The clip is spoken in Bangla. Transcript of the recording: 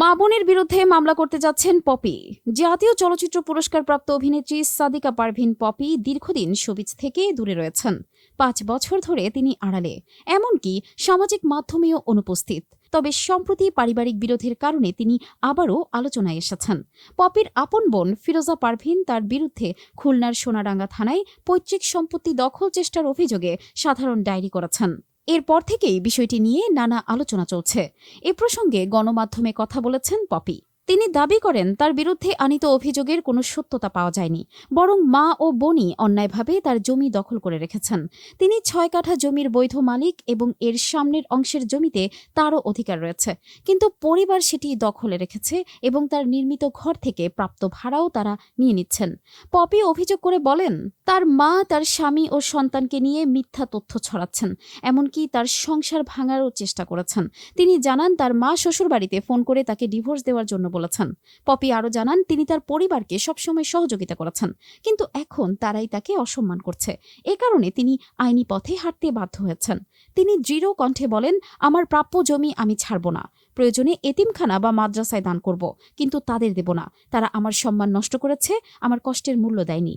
মা বোনের বিরুদ্ধে মামলা করতে যাচ্ছেন পপি। জাতীয় চলচ্চিত্র পুরস্কারপ্রাপ্ত অভিনেত্রী সাদিকা পারভিন পপি দীর্ঘদিন শোবিজ থেকে দূরে রয়েছেন। পাঁচ বছর ধরে তিনি আড়ালে। এমনকি সামাজিক মাধ্যমেও অনুপস্থিত। তবে সম্প্রতি পারিবারিক বিরোধের কারণে তিনি আবারও আলোচনায় এসেছেন। পপির আপন বোন ফিরোজা পারভিন তার বিরুদ্ধে খুলনার সোনাডাঙ্গা থানায় পৈতৃক সম্পত্তি দখল চেষ্টার অভিযোগে সাধারণ ডায়েরি করেছেন। এরপর থেকেই বিষয়টি নিয়ে নানা আলোচনা চলছে। এ প্রসঙ্গে গণমাধ্যমে কথা বলেছেন পপি। তিনি দাবি করেন, তার বিরুদ্ধে আনিত অভিযোগের কোনো সত্যতা পাওয়া যায়নি, বরং মা ও বোনই অন্যায়ভাবে তার জমি দখল করে রেখেছেন। তিনি ছয় কাঠা জমির বৈধ মালিক এবং এর সামনের অংশের জমিতে তারও অধিকার রয়েছে। কিন্তু পরিবার সেটি দখলে রেখেছে এবং তার নির্মিত ঘর থেকে প্রাপ্ত ভাড়াও তারা নিয়ে নিচ্ছেন। পপি অভিযোগ করে বলেন, তার মা, তার স্বামী ও সন্তানকে নিয়ে মিথ্যা তথ্য ছড়াচ্ছেন, এমনকি তার সংসার ভাঙারও চেষ্টা করেছেন। তিনি জানান, তার মা শ্বশুরবাড়িতে ফোন করে তাকে ডিভোর্স দেওয়ার জন্য বলেছেন। পপি আরও জানান, তিনি তার পরিবারকে সবসময় সহযোগিতা করেছেন, কিন্তু এখন তারাই তাকে অসম্মান করছে। এ কারণে তিনি আইনি পথে হাঁটতে বাধ্য হয়েছেন। তিনি দৃঢ় কণ্ঠে বলেন, আমার প্রাপ্য জমি আমি ছাড়ব না। প্রয়োজনে এতিমখানা বা মাদ্রাসায় দান করব, কিন্তু তাদের দেব না। তারা আমার সম্মান নষ্ট করেছে, আমার কষ্টের মূল্য দেয়নি।